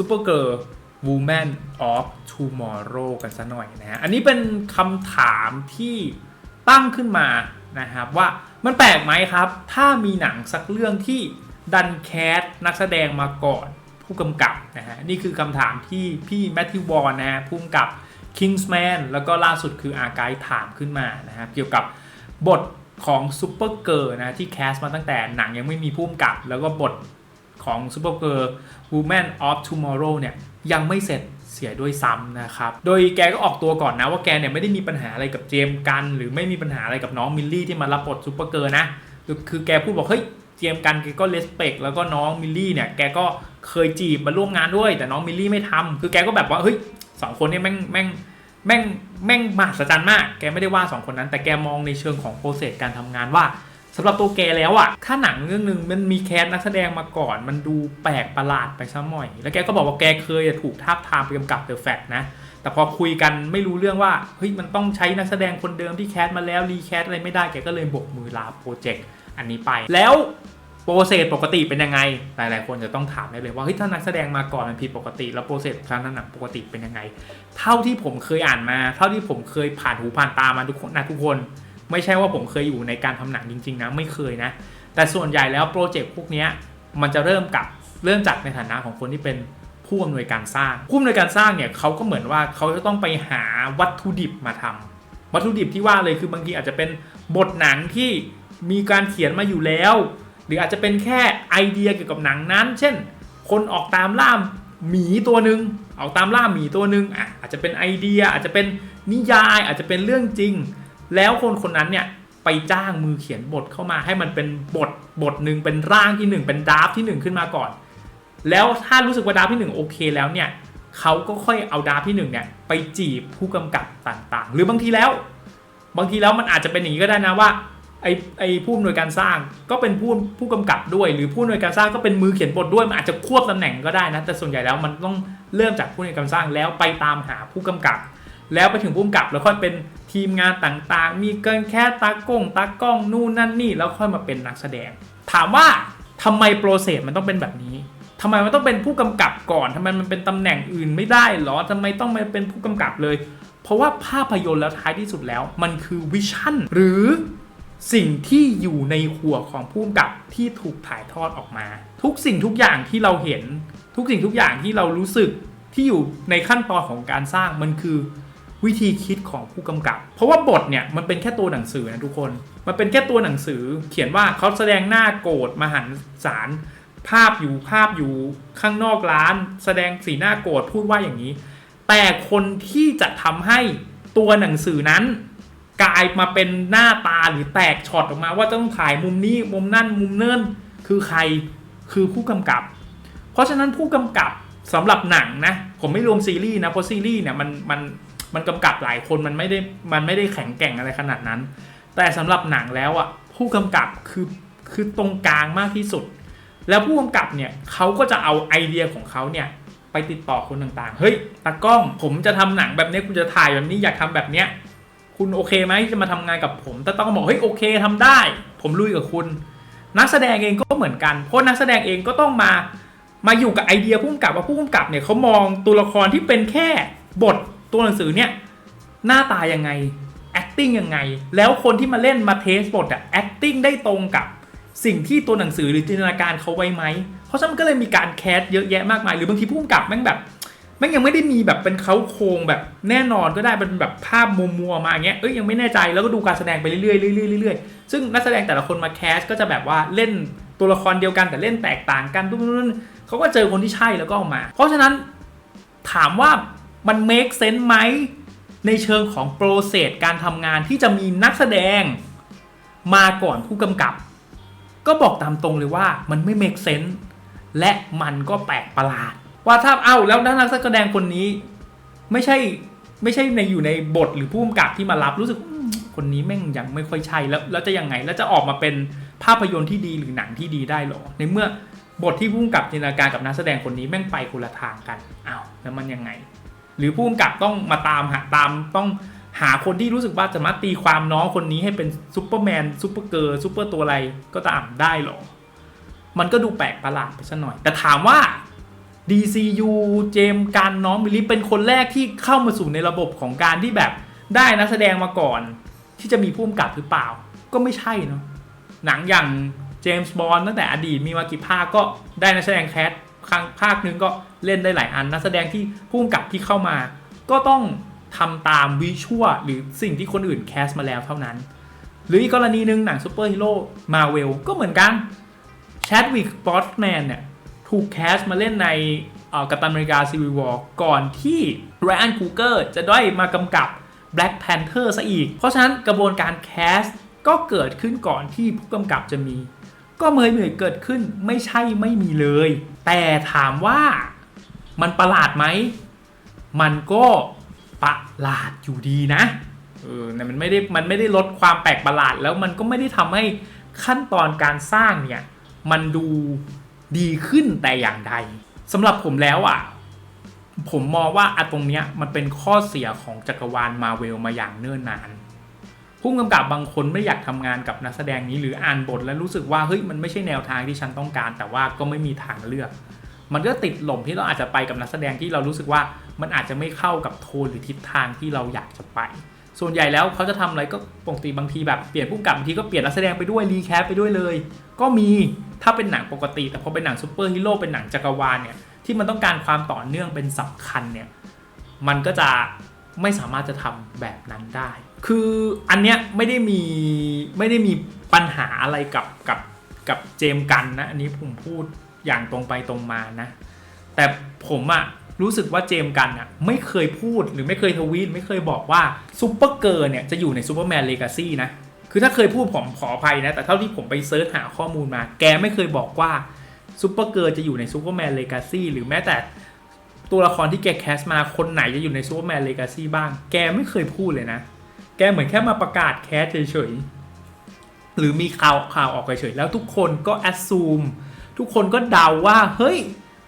Supergirl Woman of Tomorrow กันซะหน่อยนะฮะ อันนี้เป็นคำถามที่ตั้งขึ้นมานะครับว่ามันแปลกไหมครับ ถ้ามีหนังสักเรื่องที่ดันแคสนักแสดงมาก่อนผู้กำกับนะฮะ นี่คือคำถามที่พี่แมทธิววอนนะฮะผู้กำกับ Kingsman แล้วก็ล่าสุดคืออาร์ไกด์ถามขึ้นมานะครับเกี่ยวกับบทของซูเปอร์เกิร์นะที่แคสมาตั้งแต่หนังยังไม่มีผู้กำกับ แล้วก็บท ของ Super Girl Woman of Tomorrow เนี่ยยังไม่เสร็จเสียด้วยซ้ำนะครับ โดยแกก็ออกตัวก่อนนะว่าแกเนี่ยไม่ได้มีปัญหาอะไรกับเจมส์กัน หรือไม่มีปัญหาอะไรกับน้องมิลลี่ที่มารับบทซูเปอร์เกิร์นะ คือแกพูดบอกเฮ้ยเจมส์กันแกก็เลสเปกแล้วก็น้องมิลลี่เนี่ยแกก็เคยจีบมาร่วมงานด้วย แต่น้องมิลลี่ไม่ทำคือแกก็แบบว่าเฮ้ยสองคนเนี่ยแม่งแม่งแม่งแม่งมหัศจรรย์มาก แกไม่ได้ว่าสองคนนั้น แต่แกมองในเชิงของโปรเซสการทำงานว่า สำหรับตัวแกแล้วอะถ้าหนังเรื่องหนึ่งมันมีแคสนักแสดงมาก่อน มันดูแปลกประหลาดไปซะหน่อย แล้วแกก็บอกว่าแกเคยถูกทาบทามไปกำกับเดอะแฟกนะ แต่พอคุยกันไม่รู้เรื่องว่า เฮ้ย มันต้องใช้นักแสดงคนเดิมที่แคสมาแล้วรีแคสอะไรไม่ได้ แกก็เลยบกมือลาโปรเจกต์อันนี้ไป แล้วโปรเซสปกติเป็นยังไง หลายๆ คนจะต้องถามได้เลยว่า เฮ้ย ถ้านักแสดงมาก่อนมันผิดปกติ แล้วโปรเซสทางหนังปกติเป็นยังไง เท่าที่ผมเคยอ่านมา เท่าที่ผมเคยผ่านหูผ่านตามาทุกคนนะทุกคน ไม่ใช่ว่าผมเคยอยู่ในการทำหนังจริง ๆ นะไม่เคยนะ แต่ส่วนใหญ่แล้วโปรเจกต์พวกนี้มันจะเริ่มกับเริ่มจากในฐานะของคนที่เป็นผู้อำนวยการสร้าง ผู้อำนวยการสร้างเนี่ยเขาก็เหมือนว่าเขาจะต้องไปหาวัตถุดิบมาทำวัตถุดิบที่ว่าเลยคือบางทีอาจจะเป็นบทหนังที่มีการเขียนมาอยู่แล้ว หรืออาจจะเป็นแค่ไอเดียเกี่ยวกับหนังนั้น เช่น คนออกตามล่าหมีตัวหนึ่งออกตามล่าหมีตัวหนึ่งอะอาจจะเป็นไอเดียอาจจะเป็นนิยายอาจจะเป็นเรื่องจริง แล้วคนคนนั้นเนี่ยไปจ้างมือเขียนบทเข้ามาให้มันเป็นบทบทหนึ่งเป็นร่างที่หนึ่งเป็นดราฟที่หนึ่งขึ้นมาก่อน แล้วถ้ารู้สึกว่าดราฟที่หนึ่งโอเคแล้วเนี่ยเขาก็ค่อยเอาดราฟที่หนึ่งเนี่ยไปจีบผู้กำกับต่างๆ หรือบางทีแล้ว บางทีแล้วมันอาจจะเป็นอย่างนี้ก็ได้นะว่าไอไอผู้อำนวยการสร้างก็เป็นผู้ผู้กำกับด้วย หรือผู้อำนวยการสร้างก็เป็นมือเขียนบทด้วยมันอาจจะควบตำแหน่งก็ได้นะแต่ส่วนใหญ่แล้วมันต้องเริ่มจากผู้อำนวยการสร้างแล้วไปตามหาผู้กำกับ แล้วไปถึงผู้กำกับแล้วค่อยเป็นทีมงานต่างๆ มีเกินแค่ตากล้องตากล้องนู่นนั่นนี่แล้วค่อยมาเป็นนักแสดง ถามว่าทำไมโปรเซสมันต้องเป็นแบบนี้ทำไมมันต้องเป็นผู้กำกับก่อนทำไมมันเป็นตำแหน่งอื่นไม่ได้หรอทำไมต้องมาเป็นผู้กำกับเลย เพราะว่าภาพยนตร์แล้วท้ายที่สุดแล้ว มันคือวิชั่นหรือสิ่งที่อยู่ในหัวของผู้กำกับที่ถูกถ่ายทอดออกมา ทุกสิ่งทุกอย่างที่เราเห็น ทุกสิ่งทุกอย่างที่เรารู้สึกที่อยู่ในขั้นตอนของการสร้างมันคือ วิธีคิดของผู้กำกับ เพราะว่าบทเนี่ยมันเป็นแค่ตัวหนังสือนะทุกคน มันเป็นแค่ตัวหนังสือ เขียนว่าเขาแสดงหน้าโกรธมหันสารภาพอยู่ภาพอยู่ข้างนอกร้าน แสดงสีหน้าโกรธพูดว่าอย่างนี้ แต่คนที่จะทำให้ตัวหนังสือนั้น กลายมาเป็นหน้าตาหรือแตกช็อตออกมา ว่าต้องถ่ายมุมนี้มุมนั่นมุมเนิ่นคือใครคือผู้กำกับ เพราะฉะนั้นผู้กำกับสำหรับหนังนะ ผมไม่รวมซีรีส์นะเพราะซีรีส์เนี่ยมันมัน มันกำกับหลายคนมันไม่ได้มันไม่ได้แข็งแกร่งอะไรขนาดนั้น แต่สำหรับหนังแล้วอะผู้กำกับคือคือตรงกลางมากที่สุด แล้วผู้กำกับเนี่ยเขาก็จะเอาไอเดียของเขาเนี่ยไปติดต่อคนต่างๆ เฮ้ยตากล้องผมจะทำหนังแบบนี้คุณจะถ่ายแบบนี้อยากทำแบบเนี้ยคุณโอเคไหมที่จะมาทำงานกับผมแต่ต้องบอกเฮ้ยโอเคทำได้ ผมลุยกับคุณ นักแสดงเองก็เหมือนกันเพราะนักแสดงเองก็ต้องมามาอยู่กับไอเดียผู้กำกับว่าผู้กำกับเนี่ยเขามองตัวละครที่เป็นแค่บท ตัวหนังสือเนี่ยหน้าตายังไง acting ยังไง แล้วคนที่มาเล่นมาเทสบทอะ acting ได้ตรงกับสิ่งที่ตัวหนังสือหรือจินตนาการเขาไว้ไหม เพราะฉะนั้นก็เลยมีการแคสเยอะแยะมากมาย หรือบางทีผู้กำกับแม่งแบบแม่งยังไม่ได้มีแบบเป็นเขาโครงแบบแน่นอนก็ได้เป็นแบบภาพมัวมัวๆมาอย่างเงี้ยเอ้ยยังไม่แน่ใจแล้วก็ดูการแสดงไปเรื่อยๆเรื่อยๆเรื่อยๆซึ่งนักแสดงแต่ละคนมาแคสก็จะแบบว่าเล่นตัวละครเดียวกันแต่เล่นแตกต่างกันทุกนเขาก็เจอคนที่ใช่แล้วก็ออกมา เพราะฉะนั้นถามว่า มัน make sense ไหมในเชิงของโปรเซสการทำงานที่จะมีนักแสดงมาก่อนผู้กำกับ ก็บอกตามตรงเลยว่ามันไม่ make sense และมันก็แปลกประหลาด ว่าถ้าเอ้าแล้วนักแสดงคนนี้ ไม่ใช่ไม่ใช่ในอยู่ในบทหรือผู้กำกับที่มารับรู้สึกคนนี้แม่งยังไม่ค่อยใช่แล้วแล้วจะยังไงแล้วจะออกมาเป็นภาพยนตร์ที่ดีหรือหนังที่ดีได้หรอ ในเมื่อบทที่ผู้กำกับจินตนาการกับนักแสดงคนนี้แม่งไปคนละทางกันอ้าวแล้วมันยังไง หรือผู้กำกับต้องมาตามหาตามต้องหาคนที่รู้สึกว่าจะมาตีความน้องคนนี้ให้เป็นซูเปอร์แมนซูเปอร์เกิร์ลซูเปอร์ตัวอะไรก็ตามได้หรอ มันก็ดูแปลกประหลาดไปซะหน่อย แต่ถามว่า DCU เจมส์กันน้องมิลลิเป็นคนแรกที่เข้ามาสู่ในระบบของการที่แบบได้นักแสดงมาก่อน ที่จะมีผู้กำกับหรือเปล่า ก็ไม่ใช่เนาะหนังอย่างเจมส์บอนด์ตั้งแต่อดีตมีมากี่ภาคก็ได้นักแสดงแคส ครั้งภาคหนึ่งก็เล่นได้หลายอันนักแสดงที่ผู้กำกับที่เข้ามา ก็ต้องทำตามวิชวลหรือสิ่งที่คนอื่นแคสมาแล้วเท่านั้น หรืออีกกรณีหนึ่งหนังซูเปอร์ฮีโร่มาเวลก็เหมือนกันแชดวิกบอสแมนเนี่ยถูกแคสมาเล่นในกัปตันอเมริกาซีวิวอร์ก่อนที่ไรอันคูเกอร์จะได้มากำกับ Black Panther ซะอีก เพราะฉะนั้นกระบวนการแคสก็เกิดขึ้นก่อนที่ผู้กำกับจะมี ก็เมยเหนื่อยเกิดขึ้นไม่ใช่ไม่มีเลย แต่ถามว่ามันประหลาดไหม มันก็ประหลาดอยู่ดีนะเออแต่มันไม่ได้มันไม่ได้ลดความแปลกประหลาด แล้วมันก็ไม่ได้ทำให้ขั้นตอนการสร้างเนี่ยมันดูดีขึ้นแต่อย่างใดสำหรับผมแล้วอะ ผมมองว่าอะตรงเนี้ยมันเป็นข้อเสียของจักรวาลมาเวลมาอย่างเนิ่นนาน ผู้กำกับบางคนไม่อยากทำงานกับนักแสดงนี้หรืออ่านบทแล้วรู้สึกว่าเฮ้ยมันไม่ใช่แนวทางที่ฉันต้องการ แต่ว่าก็ไม่มีทางเลือก มันก็ติดหล่มที่เราอาจจะไปกับนักแสดงที่เรารู้สึกว่ามันอาจจะไม่เข้ากับโทนหรือทิศทางที่เราอยากจะไป ส่วนใหญ่แล้วเขาจะทำอะไรก็ปกติบางทีแบบเปลี่ยนผู้กำกับบางทีก็เปลี่ยนนักแสดงไปด้วยรีแคปไปด้วยเลย ก็มีถ้าเป็นหนังปกติ แต่พอเป็นหนังซูเปอร์ฮีโร่เป็นหนังจักรวาลเนี่ยที่มันต้องการความต่อเนื่องเป็นสำคัญเนี่ยมันก็จะไม่สามารถจะทำแบบนั้นได้ คืออันเนี้ยไม่ได้มีไม่ได้มีปัญหาอะไรกับกับกับเจมส์กันนะ อันนี้ผมพูดอย่างตรงไปตรงมานะ แต่ผมอะรู้สึกว่าเจมส์กันอะไม่เคยพูดหรือไม่เคยทวีตไม่เคยบอกว่าซูเปอร์เกิร์เนี่ยจะอยู่ในซูเปอร์แมนเลกาซี่นะ คือถ้าเคยพูดผมขออภัยนะ แต่เท่าที่ผมไปเซิร์ชหาข้อมูลมา แกไม่เคยบอกว่าซูเปอร์เกิร์จะอยู่ในซูเปอร์แมนเลกาซี่หรือแม้แต่ตัวละครที่แกแคสมาคนไหนจะอยู่ในซูเปอร์แมนเลกาซี่บ้าง แกไม่เคยพูดเลยนะ แกเหมือนแค่มาประกาศแคสเฉยๆ หรือมีข่าวข่าวออกเฉยๆ แล้วทุกคนก็แอดซูม ทุกคนก็เดาว่า เฮ้ย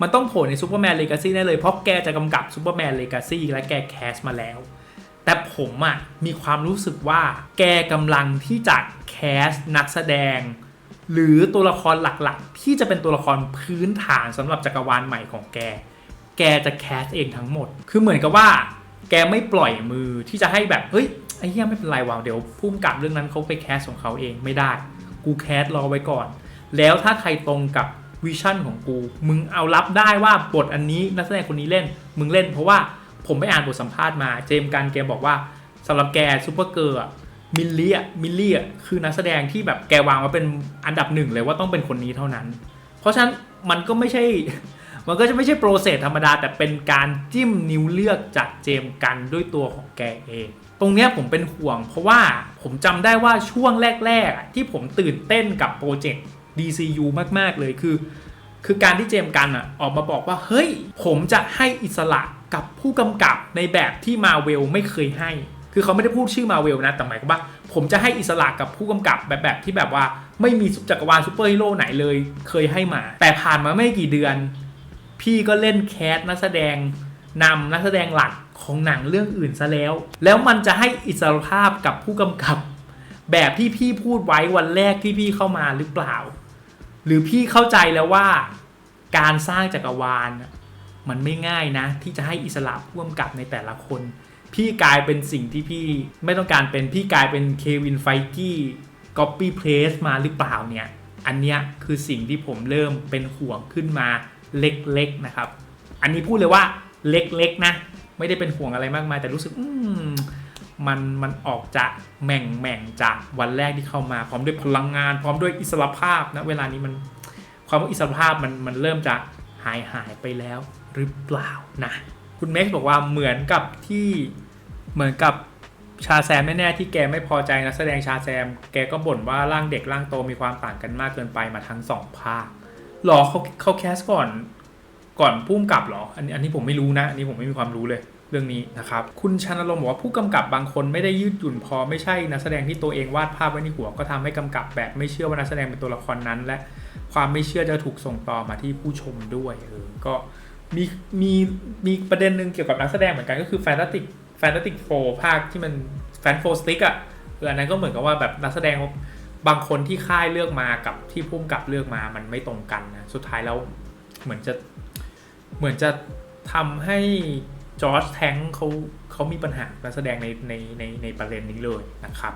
มันต้องโผล่ในซูเปอร์แมนเลกาซี่แน่เลย เพราะแกจะกำกับซูเปอร์แมนเลกาซี่และแกแคสมาแล้ว แต่ผมอะมีความรู้สึกว่า แกกำลังที่จะแคสนักแสดง หรือตัวละครหลักๆ ที่จะเป็นตัวละครพื้นฐานสำหรับจักรวาลใหม่ของแก แกจะแคสเองทั้งหมด คือเหมือนกับว่า แกไม่ปล่อยมือที่จะให้แบบ เฮ้ย ไอ้เหี้ยไม่เป็นไรว่ะเดี๋ยวพุ่มกับเรื่องนั้นเขาไปแคสของเขาเองไม่ได้ กูแคสรอไว้ก่อน แล้วถ้าใครตรงกับวิชั่นของกู มึงเอารับได้ว่าบทอันนี้นักแสดงคนนี้เล่น มึงเล่นเพราะว่าผมไปอ่านบทสัมภาษณ์มา เจมกันแกบอกว่าสำหรับแกซูเปอร์เกิร์ลมิลเลี่อะมิลเลี่อะคือนักแสดงที่แบบแกวางมาเป็นอันดับหนึ่งเลยว่าต้องเป็นคนนี้เท่านั้น เพราะฉะนั้นมันก็ไม่ใช่มันก็จะไม่ใช่โปรเซสธรรมดา แต่เป็นการจิ้มนิ้วเลือกจากเจมกันด้วยตัวของแกเอง ตรงเนี้ยผมเป็นห่วง เพราะว่าผมจำได้ว่าช่วงแรกๆ ที่ผมตื่นเต้นกับโปรเจกต์ DCU มากๆเลยคือ คือการที่เจมส์กันอะออกมาบอกว่า เฮ้ย ผมจะให้อิสระกับผู้กำกับในแบบที่มาเวลไม่เคยให้ คือเขาไม่ได้พูดชื่อมาเวลนะแต่หมายความว่า ผมจะให้อิสระกับผู้กำกับแบบแบบที่แบบว่าไม่มีจักรวาลซูเปอร์ฮีโร่ไหนเลย เคยให้มา แต่ผ่านมาไม่กี่เดือน พี่ก็เล่นแคสนักแสดง นำนักแสดงหลักของหนังเรื่องอื่นซะแล้ว แล้วมันจะให้อิสรภาพกับผู้กำกับ แบบที่พี่พูดไว้วันแรกที่พี่เข้ามาหรือเปล่า หรือพี่เข้าใจแล้วว่า การสร้างจักรวาล มันไม่ง่ายนะ ที่จะให้อิสระผู้กำกับในแต่ละคน พี่กลายเป็นสิ่งที่พี่ไม่ต้องการเป็นพี่กลายเป็นเควินไฟกี้ก๊อปปี้เพลสมาหรือเปล่าเนี่ย อันเนี้ยคือสิ่งที่ผมเริ่มเป็นห่วงขึ้นมาเล็กๆนะครับ อันนี้พูดเลยว่า เล็กๆนะ ไม่ได้เป็นห่วงอะไรมากมาย แต่รู้สึกมันมันออกจากแหม่งแหม่งจากวันแรกที่เข้ามา พร้อมด้วยพลังงาน พร้อมด้วยอิสรภาพนะเวลานี้มันความอิสรภาพมันมันเริ่มจะหายหายไปแล้วหรือเปล่านะคุณเม็กบอกว่าเหมือนกับที่เหมือนกับชาแซมแน่ๆที่แกไม่พอใจนะแสดงชาแซม แกก็บ่นว่าร่างเด็กร่างโตมีความต่างกันมากเกินไปมาทั้งสองภาคหรอเขาเขาแคสก่อน ก่อนพุ่มกับเหรอ อันนี้อันนี้ผมไม่รู้นะ อันนี้ผมไม่มีความรู้เลยเรื่องนี้นะครับ คุณชานลมบอกว่าผู้กำกับบางคนไม่ได้ยืดหยุ่นพอไม่ใช่นักแสดงที่ตัวเองวาดภาพไว้ในหัวก็ทำให้กำกับแบบไม่เชื่อว่านักแสดงเป็นตัวละครนั้น และความไม่เชื่อจะถูกส่งต่อมาที่ผู้ชมด้วยเออก็มีมีมีประเด็นหนึ่งเกี่ยวกับนักแสดงเหมือนกันก็คือแฟนตาติกแฟนตาติกโฟภาคที่มันแฟนโฟสติกอะคืออันนั้นก็เหมือนกับว่าแบบนักแสดงบางคนที่ค่ายเลือกมากับที่พุ่มกับเลือกมามันไม่ตรงกันนะสุดท้ายแล้วเหมือนจะ เหมือนจะทำให้จอร์จแทงเขาเขามีปัญหาการแสดงในในในในประเด็นนี้เลยนะครับ